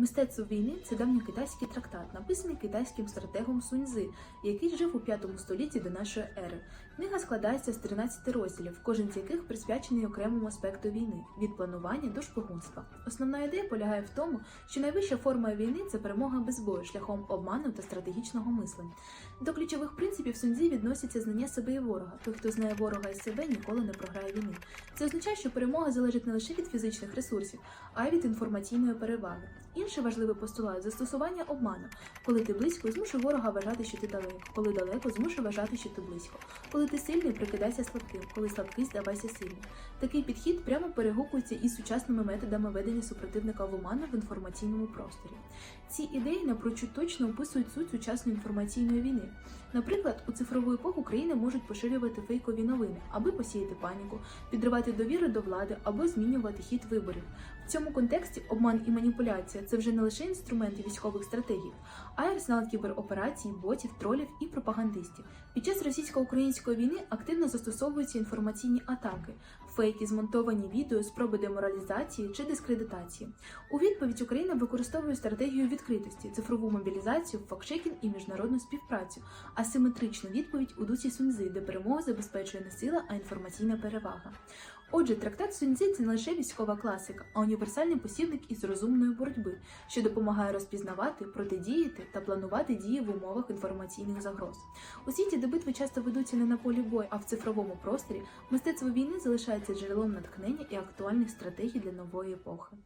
Мистецтво війни це давньокитайський трактат, написаний китайським стратегом Суньзи, який жив у 5 столітті до нашої ери. Книга складається з 13 розділів, кожен з яких присвячений окремому аспекту війни від планування до шпигунства. Основна ідея полягає в тому, що найвища форма війни це перемога без бою шляхом обману та стратегічного мислення. До ключових принципів Суньзі відносяться знання себе і ворога. Той, хто знає ворога і себе, ніколи не програє війни. Це означає, що перемога залежить не лише від фізичних ресурсів, а й від інформаційної переваги. Інший важливий постулат застосування обману. Коли ти близько, змушуй ворога вважати, що ти далеко. Коли далеко, змушуй вважати, що ти близько. Коли ти сильний, прикидайся слабким. Коли слабкий, здавайся сильним. Такий підхід прямо перегукується із сучасними методами ведення супротивника в оману в інформаційному просторі. Ці ідеї напрочуд точно описують суть сучасної інформаційної війни. Наприклад, у цифрову епоху країни можуть поширювати фейкові новини, аби посіяти паніку, підривати довіру до влади або змінювати хід виборів. В цьому контексті обман і маніпуляція це вже не лише інструменти військових стратегій, а й арсенал кібероперацій, ботів, тролів і пропагандистів. Під час російсько-української війни активно застосовуються інформаційні атаки, фейки, змонтовані відео, спроби деморалізації чи дискредитації. У відповідь Україна використовує стратегію відкритості, цифрову мобілізацію, фактчекінг і міжнародну співпрацю, асиметричну відповідь у дусі Суньзи, де перемогу забезпечує не сила, а інформаційна перевага. Отже, трактат Суньцзи – це не лише військова класика, а універсальний посібник із розумної боротьби, що допомагає розпізнавати, протидіяти та планувати дії в умовах інформаційних загроз. У світі, де битви часто ведуться не на полі бою, а в цифровому просторі, мистецтво війни залишається джерелом натхнення і актуальних стратегій для нової епохи.